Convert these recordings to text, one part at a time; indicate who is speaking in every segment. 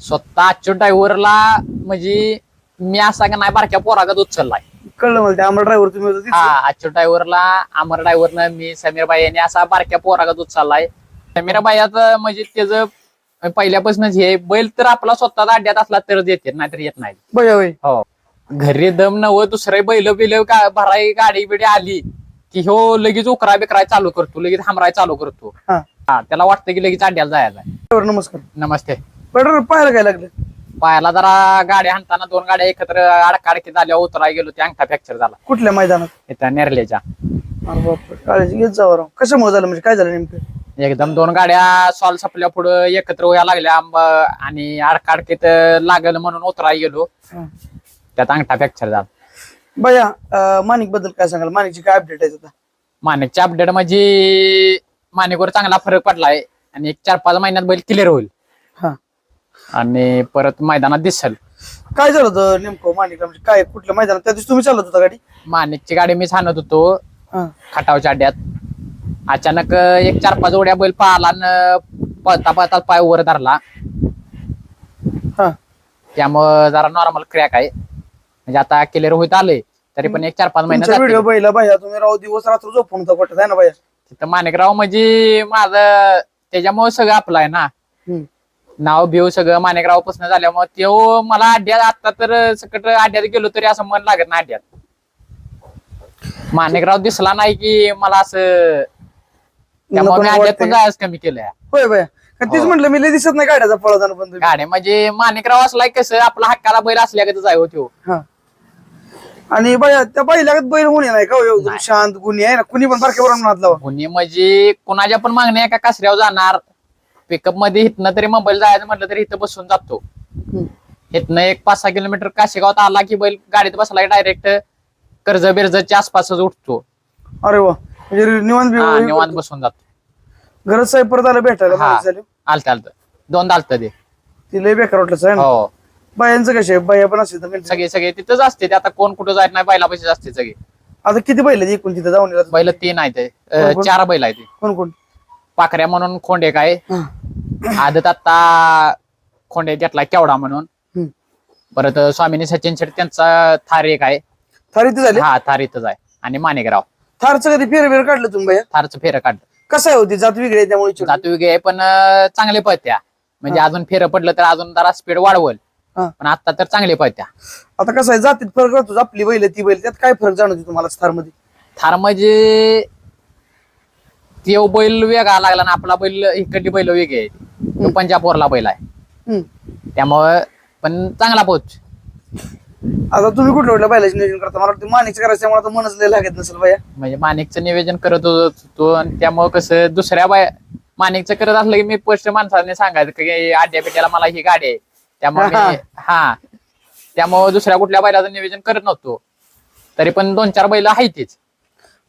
Speaker 1: स्वतः अच्युत ड्रायव्हरला म्हणजे मी असा का नाही बारक्या पोरागत उचललाय
Speaker 2: कळलं मला ते आम्हाला ड्रायव्हर तुम्ही होता तिथं.
Speaker 1: हा अच्युत ड्रायव्हरला अमर ड्रायव्हरनं मी समीर बाई यांनी असा बारक्या पोरागत उचललाय समीर बाईयाच म्हणजे त्याचं पहिल्यापासूनच हे बैल तर आपला स्वतःचा अड्ड्यात असला तरच येते नाहीतर येत नाही.
Speaker 2: होय
Speaker 1: हो. घरी दम नव दुसरे बैल बिल का भराई गाडी बिडी आली की ह्यो लगेच उकरा बिकराय चालू करतो लगेच हमराय चालू करतो.
Speaker 2: हा.
Speaker 1: हा त्याला वाटतं की लगेच अड्ड्याला जायला.
Speaker 2: ड्रायव्हर नमस्कार.
Speaker 1: नमस्ते.
Speaker 2: बरं पाहायला काय लागलं?
Speaker 1: पायाला जरा गाडी हाणताना दोन गाड्या एकत्र अडकाडकी झाल्या उतराय गेलो ते अंगठा फ्रॅक्चर झाला.
Speaker 2: कुठल्या मैदानात?
Speaker 1: इथं नेरलेच्या.
Speaker 2: अरे बापरे काळजी घेत जावं राव कशामुळे झालं? म्हणजे काय झालं नेमकं?
Speaker 1: एकदम दोन गाड्या सॉल सपल्या पुढं एकत्र व्हायला लागल्या आंब- आणि अडकाडकीत लागल म्हणून उतराय गेलो. त्यात अंगठा फ्रॅक्चर झाला.
Speaker 2: बया माणिकबद्दल काय सांगाल? माणिकची काय अपडेट आहे आता?
Speaker 1: माणिकच्या अपडेट म्हणजे माणिकवर चांगला फरक पडलाय आणि एक चार पाच महिन्यात बैल क्लिअर होईल.
Speaker 2: हा.
Speaker 1: आणि परत मैदानात दिसल.
Speaker 2: काय झालं होतं नेमकं माणिकला म्हणजे काय कुठल्या मैदानात? त्या दिवशी तुम्ही चालत होता गाडी?
Speaker 1: माणिकची गाडी मी सांगत होतो.
Speaker 2: हा.
Speaker 1: खटावच्या अड्ड्यात अचानक एक चार पाच उड्या बैल पाहिला न पळता पळता पाय वर धरला.
Speaker 2: हा.
Speaker 1: त्यामुळं जरा नॉर्मल क्रॅक आहे. म्हणजे आता क्लिअर होत आले तरी पण एक चार पाच
Speaker 2: तुमचा
Speaker 1: महिन्यात
Speaker 2: व्हिडिओ पाहिला भैया तुम्ही राव दिवस रात्र झोपून होता आहे ना भैया
Speaker 1: तिथं माणिकराव म्हणजे माझं त्याच्यामुळे सगळं आपलं आहे ना.
Speaker 2: हम्म.
Speaker 1: नाव बिव सगळं माणिकरावपासून झाल्यामुळे तो मला अड्ड्यात आता तर सकट अड्ड्यात गेलो तरी असं मन लागत नाही अड्ड्यात माणिकराव दिसला नाही की मला असं त्यामुळे अड्ड्यात पण. जायचं कमी केलंय
Speaker 2: होय भैया का तीच
Speaker 1: हो.
Speaker 2: म्हटलं मी दिसत नाही गाड्याचा पळताना पण.
Speaker 1: गाड्या म्हणजे माणिकराव असलाय कसं आपला हक्काला बैल असल्यागतच आहे हो
Speaker 2: हा आणि त्या बैलागत बैल होणे नाही का हो,
Speaker 1: नाही.
Speaker 2: शांत गुन्हे आहे ना कुणी पण बारक्या बरोबर
Speaker 1: गुन्हे म्हणजे कोणाच्या पण मागण्या एका कासऱ्यावर जाणार पिकअपमध्ये इथनं तरी मुंबईला जायचं म्हटलं तरी इथं बसून जातो. इथनं एक पाच सहा किलोमीटर काशेगावात आला की बैल गाडीत बसला डायरेक्ट कर्ज बिर्जच्या आसपासच उठतो.
Speaker 2: अरे वा. म्हणजे निवांत
Speaker 1: हा, बसून जातो.
Speaker 2: गरज साहेब परत आलं भेटायला
Speaker 1: हा.
Speaker 2: झाले.
Speaker 1: आलत आलत. दोन आलत ते.
Speaker 2: ती लय बेकार वाटलं ना
Speaker 1: हो.
Speaker 2: बायांचं कसे बाया पण असते तर
Speaker 1: सगळे सगळे तिथंच असते ते. आता कोण कुठं जायत नाही बैला पैसे असते सगळे.
Speaker 2: आता किती बैल आहेत एकूण तिथे जाऊन येतात?
Speaker 1: बैल तीन आहेत अं,
Speaker 2: कोण?
Speaker 1: चार बैल आहेत
Speaker 2: कोण कोण?
Speaker 1: पाखऱ्या म्हणून खोंड
Speaker 2: हा.
Speaker 1: आदत आता खोंडे घेतला केवढा म्हणून. परत स्वामिनी सचिन शेट्टी त्यांचा थार एक आहे.
Speaker 2: थार इथे झाले?
Speaker 1: हा थार इथंच आहे. आणि माणिकराव.
Speaker 2: थारचं कधी फेर फेर काढलं तुम्ही भैया?
Speaker 1: थारचं फेरं काढ
Speaker 2: कसं आहे होती जात वेगळी आहे त्यामुळे.
Speaker 1: जातो आहे पण अं, चांगले पळत्या. म्हणजे अजून फेरं पडलं तर अजून जरा स्पीड वाढवल.
Speaker 2: हा.
Speaker 1: पण आता तर चांगले पळत्या.
Speaker 2: आता कसं आहे? जातीत फरक राहतो आपली बैल ती बैल त्यात काय फरक जाणवतो तुम्हाला थारमध्ये
Speaker 1: थार म्हणजे तो बैल वेगळा लागला ना आपला बैल इकडली बैल वेगळी आहे. तो पंजाबवरला बैल आहे. त्यामुळं पण चांगला पोच.
Speaker 2: आता तुम्ही कुठल्या कुठल्या बैलाचे नियोजन करता? मला वाटतं माणिकचं करायचं त्यामुळे आता मनच लय लागत नसेल भैया.
Speaker 1: म्हणजे माणिकचं नियोजन करत होतो आणि त्यामुळं कसं दुसऱ्या बाय माणिकचं करत असलं की मी पोस्ट माणसाने सांगायचं की आड्या पेट्याला मला ही गाडी आहे. त्यामुळे मी हा त्यामुळं दुसऱ्या कुठल्या बैलाचं नियोजन करत नव्हतो. तरी पण दोन चार बैल आहेत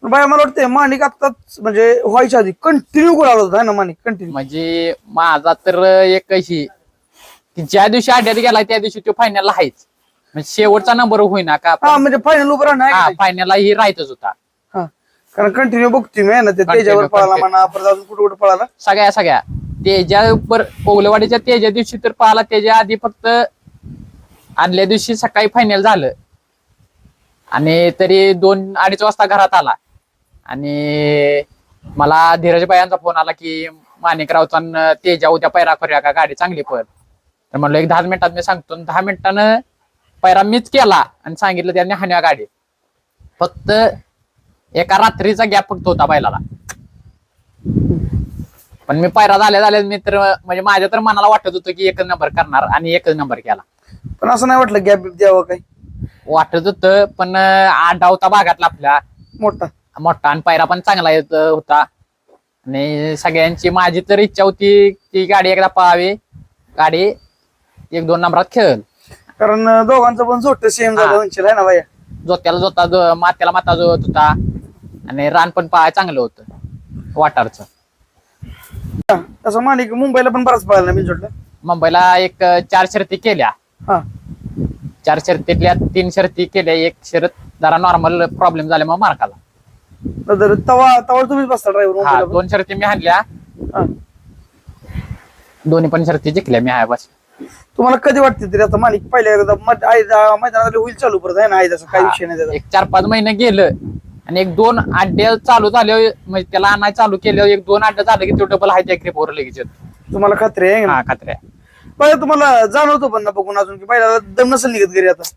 Speaker 2: भैया मला वाटतं माणिक आत्ताच म्हणजे व्हायच्या आधी कंटिन्यू गोळा होता है ना माणिक? कंटिन्यू
Speaker 1: म्हणजे माझा तर एक अशी की ज्या दिवशी आड्यात गेला त्या दिवशी तो फायनलला आहेच. म्हणजे शेवटचा नंबर होईना का
Speaker 2: हा म्हणजे फायनल उभं राहणार
Speaker 1: फायनलला ही राहतच होता.
Speaker 2: हा. कारण कंटिन्यू बघतोय मी है ना ते
Speaker 1: Continue,
Speaker 2: त्याच्यावर पळाला
Speaker 1: continue.
Speaker 2: म्हणा परत अजून कुठे कुठे पळाला.
Speaker 1: सगळ्या सगळ्या. तेजा बर पोगलवाडीच्या तेजा दिवशी तर पाहिला त्याच्या आधी फक्त आदल्या दिवशी सकाळी फायनल झालं. आणि तरी दोन अडीच वाजता घरात आला. आणि मला धीरज यांचा फोन आला की माणिकरावचा तेजा उद्या पैरा करूया का? गाडी चांगली पळ. तर म्हणलं एक दहा मिनिटात मी सांगतो. दहा मिनिटानं पैरा मीच केला आणि सांगितलं त्यांनी हाण्या गाडी. फक्त एका रात्रीचा गॅप फक्त होता बैलाला. पण मी पायरा झाल्या झाल्या मी तर म्हणजे माझ्या तर मनाला वाटत होतं की एकच नंबर करणार आणि एकच नंबर केला.
Speaker 2: पण असं नाही वाटलं गॅप द्यावं काही?
Speaker 1: वाटत होतं पण आठ डावता भागातला आपल्या
Speaker 2: मोठा.
Speaker 1: मोठा आणि पायरा पण चांगला येत होता. आणि सगळ्यांची माझी तर इच्छा होती की गाडी एकदा पळावी. गाडी एक दोन नंबरात खेळ
Speaker 2: कारण दोघांचं पण जोट सेम झालं आहे ना
Speaker 1: जोत्याला जोता जो मात्याला माता जो होत. आणि रान पण पाय चांगलं होतं वाटारचं.
Speaker 2: तसं माणिक मुंबईला पण बराच पळाला ना मी जोडला
Speaker 1: मुंबईला एक चार शर्ती केल्या.
Speaker 2: हा.
Speaker 1: चार शर्तीतल्या तीन शर्ती केल्या. एक शर्त जरा नॉर्मल प्रॉब्लेम झाल्यामुळे मार्काला
Speaker 2: तर तवा तवा तुम्हीच बसता
Speaker 1: हा
Speaker 2: ड्रायव्हर
Speaker 1: दोन शर्ती मी हाणल्या. दोन्ही पण शर्ती जिंकल्या मी हाय बस.
Speaker 2: तुम्हाला कधी वाटते तरी आता माणिक पहिल्या एकदा मत- आई- आ- मैदानात होईल चालू परत आहे ना? जसं काही. विषय नाही त्याचा.
Speaker 1: एक चार पाच महिने गेलं आणि एक दोन अड्डे चालू झाले म्हणजे त्याला आणाय चालू केलं एक दोन अड्डे झालं की तो डबल हाय त्या ग्रिपवर लगेच येतो.
Speaker 2: तुम्हाला खात्री आहे? ना
Speaker 1: हा खात्र्या
Speaker 2: पहिला तुम्हाला जाणवतो पण ना बघून अजून की पहिला दम नसेल निघत घरी आता.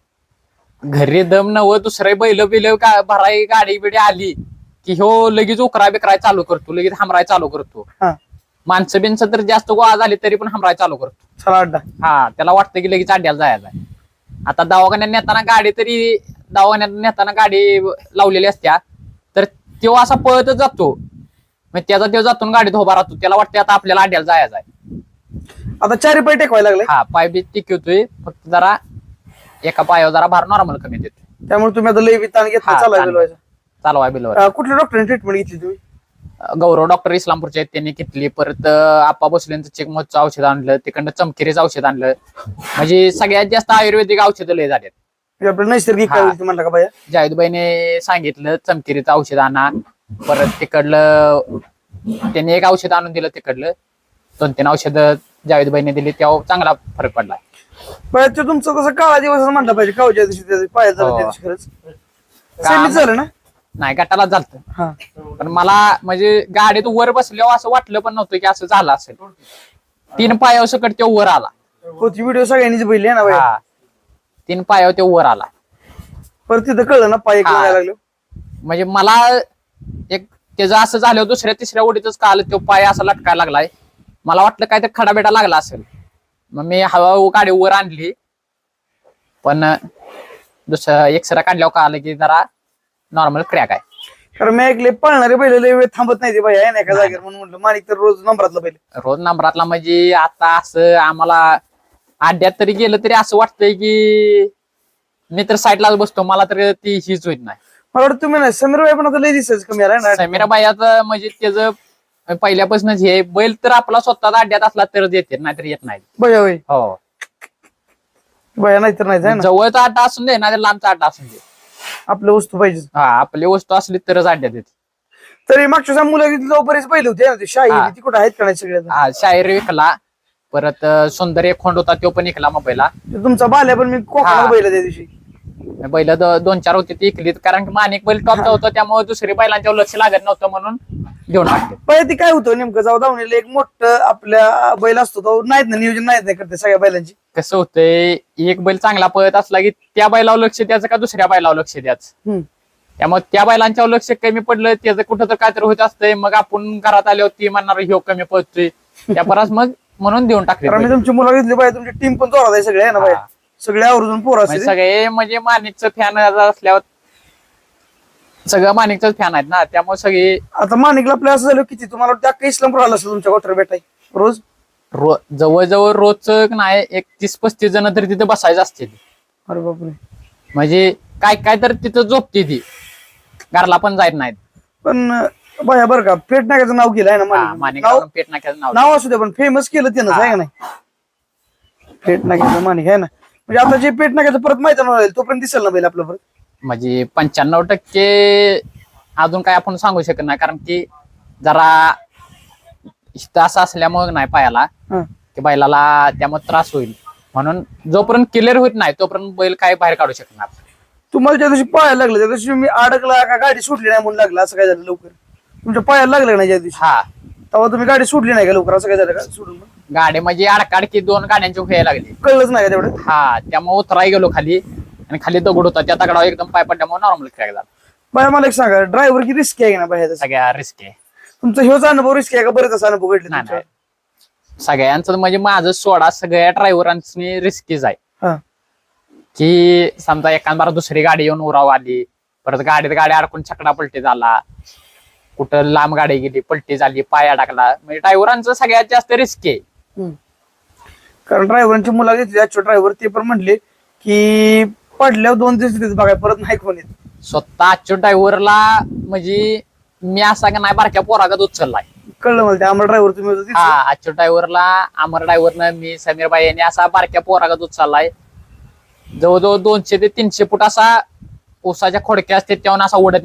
Speaker 1: घरी दम नव दुसरे बैल बिल का भराई गाडी बिडी आली. की ह्यो लगेच उकराय बिकराय चालू करतो लगेच हमराय चालू करतो.
Speaker 2: हा.
Speaker 1: माणसं बिनसं तर जास्त गोळा झाली तरी पण हमराय चालू करतो.
Speaker 2: चला अड्डा.
Speaker 1: हा त्याला वाटतं की लगेच अड्ड्याला जायचं आहे. आता दवाखान्यात नेताना गाडी तरी दवाखान्यात नेताना गाडी लावलेली असत्या तर तो असा पळतच जातो. मग त्याचा तो जातो गाडीत उभा राहतो त्याला वाटतं आता आपल्याला अड्ड्याला जायचं आहे.
Speaker 2: आता चारी पाय टेकवायला लागले?
Speaker 1: हा पाय बी टिकवतोय फक्त जरा एका पायावर जरा भार नॉर्मल कमी देतोय.
Speaker 2: त्यामुळे तुम्ही आता लय ताण घेतला
Speaker 1: हा,
Speaker 2: चालू
Speaker 1: ताण.
Speaker 2: बिलवायचा
Speaker 1: चालवाय बिलवर.
Speaker 2: अं, कुठल्या डॉक्टरने ट्रीटमेंट घेतली तुम्ही?
Speaker 1: गौरव डॉक्टर इस्लामपूरचे आहेत त्यांनी घेतली. परत अं, आप्पा भोसलेंचं चिकमोचं औषध आणलं तिकडनं चमकेरीचं औषध आणलं. म्हणजे सगळ्यात जास्त आयुर्वेदिक औषधं लय झालेत.
Speaker 2: म्हणजे आपलं नैसर्गिक काय
Speaker 1: हा.
Speaker 2: होईल ते म्हणलं का बाया?
Speaker 1: जावेदबाईने सांगितलं चमकेरीचं औषध आणा. परत तिकडलं त्यांनी एक औषध आणून दिलं तिकडलं. दोन तीन औषध जावेदबाईने दिली तेव्हा चांगला फरक पडला.
Speaker 2: बाया ते तुमचं कसं काळा दिवस म्हणलं पाहिजे. कावच्या दिवशी
Speaker 1: हो.
Speaker 2: त्या दिवशी खरंच. सेमीच झालं ना?
Speaker 1: नाही गटाला झालत
Speaker 2: हा.
Speaker 1: पण मला म्हणजे गाडीत वर बसल्यावर असं वाटलं पण नव्हतं की असं झालं असेल. तीन पायावर सकट तो वर आला.
Speaker 2: होती व्हिडिओ सगळ्यांनीच बघितली आहे ना
Speaker 1: हा. तीन पायावर तो वर आला.
Speaker 2: परत तिथं कळलं ना पाय
Speaker 1: हा.
Speaker 2: लागलो.
Speaker 1: म्हणजे मला एक त्याचं असं झालं दुसऱ्या तिसऱ्या ओढीतच काल तो पाय असा लटकायला लागलाय. मला वाटलं काय तर खडाबेडा लागला असेल. मग मी हळूहळू गाडी वर आणली. पण दुसरं एक्सरा काढल्यावर कळालं की जरा नॉर्मल क्रॅक आहे.
Speaker 2: कारण मी ऐकले पळणारे बैल लय वेळ थांबत नाही ते बाई आहे ना एका जागेवर म्हणून म्हटलं माणिक तर रोज नंबरातलं बैल
Speaker 1: रोज नंबरातला म्हणजे आता असं आम्हाला अड्ड्यात तरी गेलं तरी असं वाटतंय की मी तर साईडलाच बसतो मला तर ती हीच होत नाही.
Speaker 2: मला वाटतं तुम्ही नाही समीर बाई पण आता लय दिसायचं कमी आलाय ना
Speaker 1: समीरा बायाचं म्हणजे त्याचं पहिल्यापासूनच हे बैल तर आपला स्वतःचा अड्ड्यात असला तरच येते नाहीतर येत नाही.
Speaker 2: बया होय.
Speaker 1: हो.
Speaker 2: बया नाही तर नाही ना.
Speaker 1: जवळचा अड्डा असून दे ना लांबचा अड्डा असून दे.
Speaker 2: आपल्या वस्तू पाहिजे
Speaker 1: हा आपली वस्तू असली तरच अड्ड्यात येते
Speaker 2: तरी मागच्या मुलं जाऊ बरेच बैल होते ना ते शाही
Speaker 1: हा.
Speaker 2: आहेत का नाही सगळे आता?
Speaker 1: हा शाहीर विकला परत अं, सुंदर एक खोंड होता तो पण विकला
Speaker 2: ते तुमचा बाल्या पण मी कोकणात
Speaker 1: हा.
Speaker 2: बैल त्या दिवशी
Speaker 1: बैल दोन चार होते ती विकलीत कारण की मानिक बैल टॉपचा होता त्यामुळे दुसरी बैलांच्यावर लक्ष लागत नव्हतं म्हणून घेऊन
Speaker 2: पहिले ते काय होतं नेमकं? जाऊ धावणीला एक मोठं आपल्या बैल असतो तो नाहीत ना नियोजन नाहीत नाही करते सगळ्या बैलांची?
Speaker 1: कसं होतंय एक बैल चांगला पळत असला की त्या बैलावर लक्ष द्यायचं का दुसऱ्या बैलावर लक्ष द्यायचं. त्यामुळे त्या बैलांच्यावर लक्ष कमी पडलं त्याचं कुठं तर काहीतरी होत असतंय मग आपण घरात आल्यावर ती म्हणणार ह्यो कमी पळतोय. त्या परस मग म्हणून देऊन टाकले.
Speaker 2: तुमची मुलं घेतली पाहिजे तुमची टीम पण जोरात आहे सगळे ना बाई?
Speaker 1: हा.
Speaker 2: सगळे आवर्जून पोरं
Speaker 1: म्हणजे
Speaker 2: असते
Speaker 1: सगळे म्हणजे माणिकचं फॅन असल्यावर सगळं माणिकच फॅन आहेत ना त्यामुळे सगळे
Speaker 2: आता माणिकला आपल्या असं झालं किती? तुम्हाला वाटतं अख्खा इस्लामपूर आला असेल तुमच्या क्वार्टर भेटाय रोज?
Speaker 1: रो जवळजवळ रोजचं नाही एक तीस पस्तीस जण तरी तिथे बसायचं असते
Speaker 2: अरे बापरे.
Speaker 1: म्हणजे काय काय तर तिथं झोपते ती. घरला पण जात नाहीत.
Speaker 2: पण बाया बरं का पेट नाक्याचं नाव केलं आहे ना
Speaker 1: हा,
Speaker 2: माणिक
Speaker 1: माणिक
Speaker 2: नाव
Speaker 1: पेट नाक्याचं नाव
Speaker 2: नाव असू दे पण फेमस केलं त्यानं आहे का नाही? पेट नाक्याचं माणिक आहे ना? म्हणजे आता जे पेट नाक्याचं परत मैदान होईल तोपर्यंत दिसेल ना बैल आपलं परत?
Speaker 1: म्हणजे पंच्याण्णव टक्के अजून काय आपण सांगू शकत नाही कारण की जरा इथं असं असल्यामुळे नाही पायाला
Speaker 2: हा.
Speaker 1: की बैलाला त्यामुळे त्रास होईल. म्हणून जोपर्यंत क्लिअर होत नाही तोपर्यंत बैल काय बाहेर काढू शकणार
Speaker 2: तुम्हाला ज्या दिवशी पायाला लागलं त्या दिवशी मी अडकला का गाडी सुटली नाही म्हणून लागला असं काय झालं लवकर? तुमच्या पायाला लागलं का नाही ज्या दिवशी?
Speaker 1: हा.
Speaker 2: तेव्हा तुम्ही गाडी सुटली नाही का लवकर? असं काय झालं का सोडून मग?
Speaker 1: गाडी म्हणजे अडकाडकी दोन गाड्यांची व्हायला लागली.
Speaker 2: कळलंच नाही का तेवढं?
Speaker 1: हा त्यामुळे उतराय गेलो खाली आणि खाली दगड होता. त्या दगडावर एकदम पाय पडल्यामुळे नॉर्मल क्रॅक झाला.
Speaker 2: बाया मला एक सांगा ड्रायव्हर की रिस्क आहे का ना बाहेर
Speaker 1: सगळ्या रिस्क आहे.
Speaker 2: तुमचा ह्योच अनुभव रिस्क आहे का? बरेच असा अनुभव घडले
Speaker 1: नाही
Speaker 2: तुमच्या?
Speaker 1: नाही. सगळ्यांचं म्हणजे माझं सोडा सगळ्या ड्रायव्हरांनी रिस्कीच आहे.
Speaker 2: हा.
Speaker 1: की समजा एखाद दुसरी गाडी येऊन उराव आली परत गाडीत गाडी अडकून छकडा पलटी झाला कुठं लांब गाडी गेली पलटी झाली पाय अडकला म्हणजे ड्रायव्हरांचं सगळ्यात जास्त रिस्क आहे.
Speaker 2: कारण ड्रायव्हरांची मुलं घेतली आजच्या ड्रायव्हर ते पण म्हणले की पडल्यावर दोन दिवस बघाय परत नाही कोण येत.
Speaker 1: स्वतः आजच्या ड्रायव्हरला म्हणजे मी असा का नाही बारक्या पोरागत उचललाय.
Speaker 2: कळलं मला ते आम्हाला ड्रायव्हर तुम्ही होता
Speaker 1: हा
Speaker 2: तिथे.
Speaker 1: आजच्या ड्रायव्हरला अमर ड्रायव्हरनं मी समीर बाई यांनी असा बारक्या पोरागत उचललाय. जवळजवळ दोनशे ते तीनशे फूट असा ऊसाच्या खोडक्या असते त्यावर असा ओढत